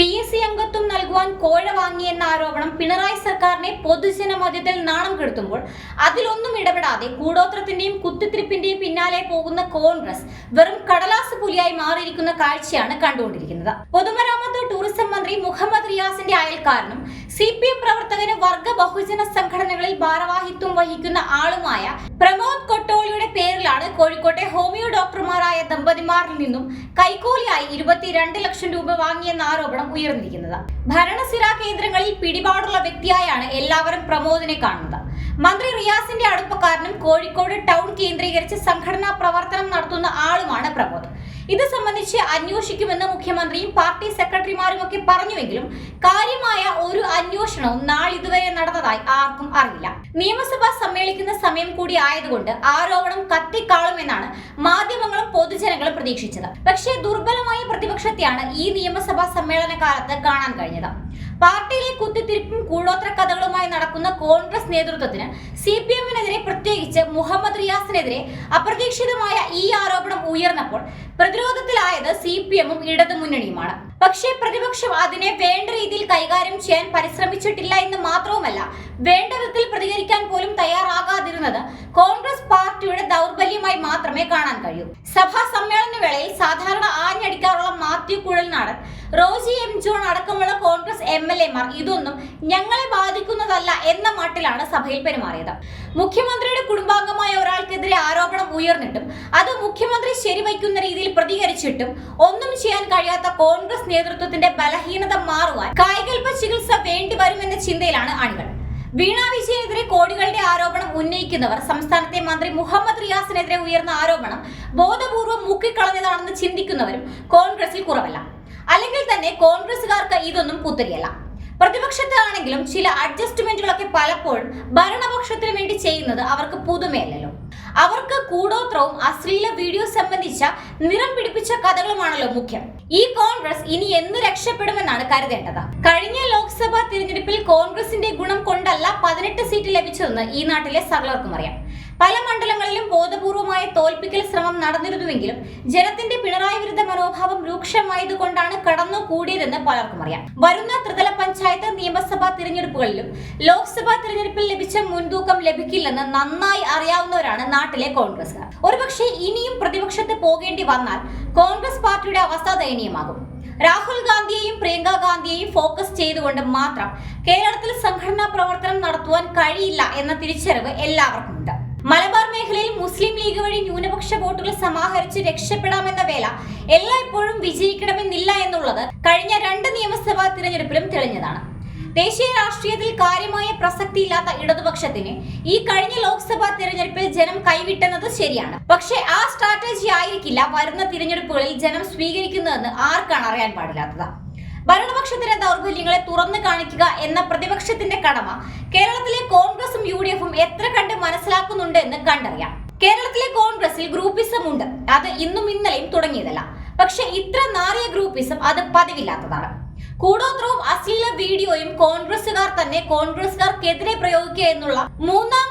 P S C അംഗത്വം നൽകുവാൻ കോഴ വാങ്ങിയെന്ന ആരോപണം പിണറായി സർക്കാരിനെ പൊതുജന മധ്യത്തിൽ നാണം കെടുത്തുമ്പോൾ അതിലൊന്നും ഇടപെടാതെ കൂടോത്രത്തിന്റെയും കുത്തിത്തിരിപ്പിന്റെയും പിന്നാലെ പോകുന്ന കോൺഗ്രസ് വെറും കടലാസ് പുലിയായി മാറിയിരിക്കുന്ന കാഴ്ചയാണ് കണ്ടുകൊണ്ടിരിക്കുന്നത്. പൊതുമരാമത്ത് ടൂറിസം മന്ത്രി മുഹമ്മദ് റിയാസിന്റെ അയൽക്കാരനും സി പി എം പ്രവർത്തകന് വർഗ ബഹുജന സംഘടനകളിൽ ഭാരവാഹിത്വം വഹിക്കുന്ന ആളുമായ പ്രമോദ് കൊട്ടോളിയുടെ പേരിലാണ് കോഴിക്കോട്ടെ ഹോമിയോ ഡോക്ടർമാരായ ദമ്പതിമാരിൽ നിന്നും കൈക്കൂലിയായി ഇരുപത്തിരണ്ട് ലക്ഷം രൂപ വാങ്ങിയെന്ന ആരോപണം ഉയർന്നിരിക്കുന്നത്. ഭരണസിരാ കേന്ദ്രങ്ങളിൽ പിടിപാടുള്ള വ്യക്തിയായാണ് എല്ലാവരും പ്രമോദിനെ കാണുന്നത്. മന്ത്രി റിയാസിന്റെ അടുപ്പക്കാരനും കോഴിക്കോട് ടൗൺ കേന്ദ്രീകരിച്ച് സംഘടനാ പ്രവർത്തനം നടത്തുന്ന ആളുമാണ് പ്രമോദ്. ഇത് സംബന്ധിച്ച് അന്വേഷിക്കുമെന്ന് മുഖ്യമന്ത്രിയും പാർട്ടി സെക്രട്ടറിമാരും ഒക്കെ പറഞ്ഞുവെങ്കിലും കാര്യമായ ഒരു അന്വേഷണവും നാളിതുവരെ നടന്നതായി ആർക്കും അറിയില്ല. നിയമസഭ സമ്മേളിക്കുന്ന സമയം കൂടി ആയതുകൊണ്ട് ആരോപണം കത്തിക്കാളുമെന്നാണ് മാധ്യമങ്ങളും പൊതുജനങ്ങളും പ്രതീക്ഷിച്ചത്. പക്ഷേ ദുർബലമായ പ്രതിപക്ഷത്തെയാണ് ഈ നിയമസഭാ സമ്മേളന കാലത്ത് കാണാൻ കഴിഞ്ഞത്. പാർട്ടിയിലെ കുത്തിത്തിരിപ്പും കൂടോത്ര കഥകളുമായി നടക്കുന്ന കോൺഗ്രസ് നേതൃത്വത്തിന് സി പി എമ്മിനെതിരെ പ്രത്യേകിച്ച് മുഹമ്മദ് റിയാസിനെതിരെ അപ്രതീക്ഷിതമായ ഈ ആരോപണം ഉയർന്നപ്പോൾ പ്രതിരോധത്തിലായത് സി പി എമ്മും ഇടതുമുന്നണിയുമാണ്. പക്ഷേ പ്രതിപക്ഷം അതിനെ വേണ്ട രീതിയിൽ കൈകാര്യം ചെയ്യാൻ പരിശ്രമിച്ചിട്ടില്ല എന്ന് മാത്രവുമല്ല വേണ്ട വിധത്തിൽ പ്രതികരിക്കാൻ പോലും തയ്യാറാകാതിരുന്നത് കോൺഗ്രസ് പാർട്ടിയുടെ ദൗർബല്യമായി മാത്രമേ കാണാൻ കഴിയൂ. സഭാ സമ്മേളന വേളയിൽ സാധാരണ ആഞ്ഞടിക്കാറുള്ള മാത്യു കുഴൽനാടൻ റോജി എം ജോൺ അടക്കമുള്ള കോൺഗ്രസ് എം എൽ എമാർ ഇതൊന്നും ഞങ്ങളെ ബാധിക്കുന്നതല്ല എന്ന മട്ടിലാണ് സഭയിൽ പെരുമാറിയത്. മുഖ്യമന്ത്രിയുടെ കുടുംബാംഗമായ ഒരാൾക്കെതിരെ ആരോപണം ഉയർന്നിട്ടും അത് മുഖ്യമന്ത്രി ശരിവയ്ക്കുന്ന രീതിയിൽ പ്രതികരിച്ചിട്ടും ഒന്നും ചെയ്യാൻ കഴിയാത്ത കോൺഗ്രസ് നേതൃത്വത്തിന്റെ ബലഹീനത മാറുവാൻ കായികൽപ്പ ചികിത്സ വേണ്ടി വരുമെന്ന ചിന്തയിലാണ് അണികൾ. വീണ വിജയനെതിരെ കോടികളുടെ ആരോപണം ഉന്നയിക്കുന്നവർ സംസ്ഥാനത്തെ മന്ത്രി മുഹമ്മദ് റിയാസിനെതിരെ ഉയർന്ന ആരോപണം ബോധപൂർവം മുക്കിക്കളഞ്ഞതാണെന്ന് ചിന്തിക്കുന്നവരും കോൺഗ്രസിൽ കുറവല്ല. അല്ലെങ്കിൽ തന്നെ കോൺഗ്രസുകാർക്ക് ഇതൊന്നും പുത്തരിയല്ല പ്രതിപക്ഷത്താണെങ്കിലും ചില അഡ്ജസ്റ്റ്മെന്റുകളൊക്കെ പലപ്പോഴും ഭരണപക്ഷത്തിന് വേണ്ടി ചെയ്യുന്നത് അവർക്ക് പുതുമയല്ലല്ലോ. അവർക്ക് കൂടോത്രവും അശ്ലീല വീഡിയോ സംബന്ധിച്ച നിറം പിടിപ്പിച്ച കഥകളുമാണല്ലോ മുഖ്യം. ഈ കോൺഗ്രസ് ഇനി എന്ന് രക്ഷപ്പെടുമെന്നാണ് കരുതേണ്ടത്. കഴിഞ്ഞ ലോക്സഭാ തിരഞ്ഞെടുപ്പിൽ കോൺഗ്രസിന്റെ ഗുണം കൊണ്ടല്ല പതിനെട്ട് സീറ്റ് ലഭിച്ചതെന്ന് ഈ നാട്ടിലെ സകലർക്കും അറിയാം. പല മണ്ഡലങ്ങളിലും ബോധപൂർവമായ തോൽപ്പിക്കൽ ശ്രമം നടന്നിരുന്നുവെങ്കിലും ജനത്തിന്റെ പിണറായി വിരുദ്ധ മനോഭാവം രൂക്ഷമായതുകൊണ്ടാണ് കടന്നു കൂടിയതെന്ന് പലർക്കും അറിയാം. വരുന്ന ത്രിതല പഞ്ചായത്ത് നിയമസഭാ തിരഞ്ഞെടുപ്പുകളിലും ലോക്സഭാ തിരഞ്ഞെടുപ്പിൽ ലഭിച്ച മുൻതൂക്കം ലഭിക്കില്ലെന്ന് നന്നായി അറിയാവുന്നവരാണ് നാട്ടിലെ കോൺഗ്രസ്സുകാർ. ഒരുപക്ഷെ ഇനിയും പ്രതിപക്ഷത്ത് പോകേണ്ടി വന്നാൽ കോൺഗ്രസ് പാർട്ടിയുടെ അവസ്ഥ ദയനീയമാകും. രാഹുൽ ഗാന്ധിയെയും പ്രിയങ്ക ഗാന്ധിയെയും ഫോക്കസ് ചെയ്തുകൊണ്ട് മാത്രം കേരളത്തിൽ സംഘടനാ പ്രവർത്തനം നടത്തുവാൻ കഴിയില്ല എന്ന തിരിച്ചറിവ് എല്ലാവർക്കും ഉണ്ട് മലബാർ മേഖലയിൽ മുസ്ലിം ലീഗ് വഴി ന്യൂനപക്ഷ വോട്ടുകൾ സമാഹരിച്ച് രക്ഷപ്പെടാമെന്ന വേല എല്ലായ്പ്പോഴും വിജയിക്കണമെന്നില്ല എന്നുള്ളത് കഴിഞ്ഞ രണ്ട് നിയമസഭാ തിരഞ്ഞെടുപ്പിലും തെളിഞ്ഞതാണ്. ദേശീയ രാഷ്ട്രീയത്തിൽ കാര്യമായ പ്രസക്തിയില്ലാത്ത ഇടതുപക്ഷത്തിന് ഈ കഴിഞ്ഞ ലോക്സഭാ തിരഞ്ഞെടുപ്പിൽ ജനം കൈവിട്ടെന്നത് ശരിയാണ്. പക്ഷേ ആ സ്ട്രാറ്റജി ആയിരിക്കില്ല വരുന്ന തിരഞ്ഞെടുപ്പുകളിൽ ജനം സ്വീകരിക്കുന്നതെന്ന് ആർക്കാണ് അറിയാൻ പാടില്ലാത്തത്? ഭരണപക്ഷത്തിന്റെ ദൗർബല്യങ്ങളെ തുറന്നു കാണിക്കുക എന്ന പ്രതിപക്ഷത്തിന്റെ കടമ കേരളത്തിലെ കോൺഗ്രസും യു ഡി എഫും എത്ര കണ്ട് മനസ്സിലാക്കുന്നുണ്ട് എന്ന് കണ്ടറിയാം. കേരളത്തിലെ കോൺഗ്രസിൽ ഗ്രൂപ്പിസം ഉണ്ട്. അത് ഇന്നും ഇന്നലെയും തുടങ്ങിയതല്ല. പക്ഷെ ഇത്ര നാറിയ ഗ്രൂപ്പിസം അത് പതിവില്ലാത്തതാണ്. കൂടോത്രവും അശ്ലീല വീഡിയോയും കോൺഗ്രസുകാർ തന്നെ കോൺഗ്രസുകാർക്കെതിരെ പ്രയോഗിക്കുക എന്നുള്ള മൂന്നാം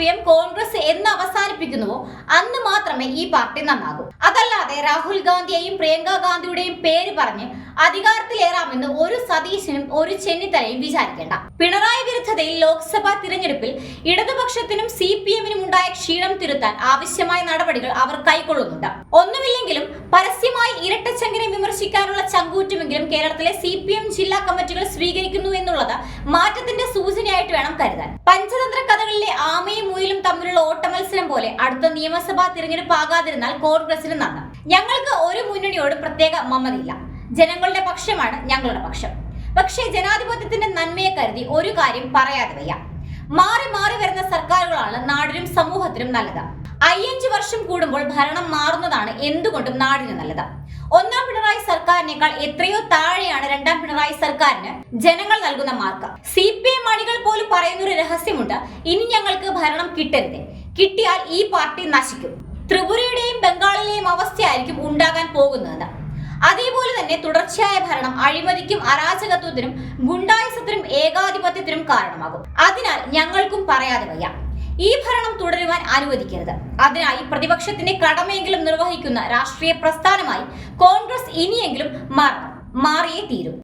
രാഷ്ട്രീയം കോൺഗ്രസ് എന്ന് അവസാനിപ്പിക്കുന്നുവോ അന്ന് മാത്രമേ ഈ പാർട്ടി നന്നാകൂ. അതല്ലാതെ രാഹുൽ ഗാന്ധിയെയും പ്രിയങ്ക ഗാന്ധിയുടെയും പേര് പറഞ്ഞ് അധികാരത്തിലേറാമെന്ന് ഒരു സതീശനും ഒരു ചെന്നിത്തലയും വിചാരിക്കേണ്ട. പിണറായി വിരുദ്ധതയിൽ ലോക്സഭാ തിരഞ്ഞെടുപ്പിൽ ഇടതുപക്ഷത്തിനും സി പി എമ്മിനും ഉണ്ടായ ക്ഷീണം തിരുത്താൻ ആവശ്യമായ നടപടികൾ അവർ കൈക്കൊള്ളുന്നുണ്ട്. ഒന്നുമില്ലെങ്കിലും പരസ്യമായി ഇരട്ടച്ചങ്കിനെ വിമർശിക്കാനുള്ള ചങ്കൂറ്റുമെങ്കിലും കേരളത്തിലെ സി പി എം ജില്ലാ കമ്മിറ്റികൾ സ്വീകരിക്കുന്നു എന്നുള്ളത് മാറ്റത്തിന്റെ സൂചനയായിട്ട് വേണം കരുതാൻ. മുയിലും തമ്മിലുള്ള ഓട്ടമത്സരം പോലെ അടുത്ത നിയമസഭാ തിരഞ്ഞെടുപ്പ് ആകാതിരുന്നാൽ കോൺഗ്രസിന് നന്ന് ഞങ്ങൾക്ക് ഒരു മുന്നണിയോട് പ്രത്യേക മമതയില്ല. ജനങ്ങളുടെ പക്ഷമാണ് ഞങ്ങളുടെ പക്ഷം. പക്ഷേ ജനാധിപത്യത്തിന്റെ നന്മയെ കരുതി ഒരു കാര്യം പറയാതെ വയ്യ. മാറി മാറി വരുന്ന സർക്കാരുകളാണ് നാടിനും സമൂഹത്തിനും നല്ലത്. അയ്യഞ്ച് വർഷം കൂടുമ്പോൾ ഭരണം മാറുന്നതാണ് എന്തുകൊണ്ടും നാടിന് നല്ലത്. ഒന്നാം പിണറായി സർക്കാരിനേക്കാൾ എത്രയോ താഴെയാണ് രണ്ടാം പിണറായി സർക്കാരിന് ജനങ്ങൾ നൽകുന്ന മാർക്ക്. സി പി എം അണികൾ പോലും പറയുന്ന ഒരു രഹസ്യമുണ്ട്. ഇനി ഞങ്ങൾക്ക് ഭരണം കിട്ടരുത്. കിട്ടിയാൽ ഈ പാർട്ടി നശിക്കും. ത്രിപുരയുടെയും ബംഗാളിലെയും അവസ്ഥയായിരിക്കും ഉണ്ടാകാൻ പോകുന്നത്. അതേപോലെ തന്നെ തുടർച്ചയായ ഭരണം അഴിമതിക്കും അരാജകത്വത്തിനും ഗുണ്ടായുസത്തിനും ഏകാധിപത്യത്തിനും കാരണമാകും. അതിനാൽ ഞങ്ങൾക്കും പറയാതെ വയ്യ. ഈ ഭരണം തുടരുവാൻ അനുവദിക്കരുത്. അതിനായി പ്രതിപക്ഷത്തിന്റെ കടമയെങ്കിലും നിർവഹിക്കുന്ന രാഷ്ട്രീയ പ്രസ്ഥാനമായി കോൺഗ്രസ് ഇനിയെങ്കിലും മാറണം. മാറിയേ തീരും.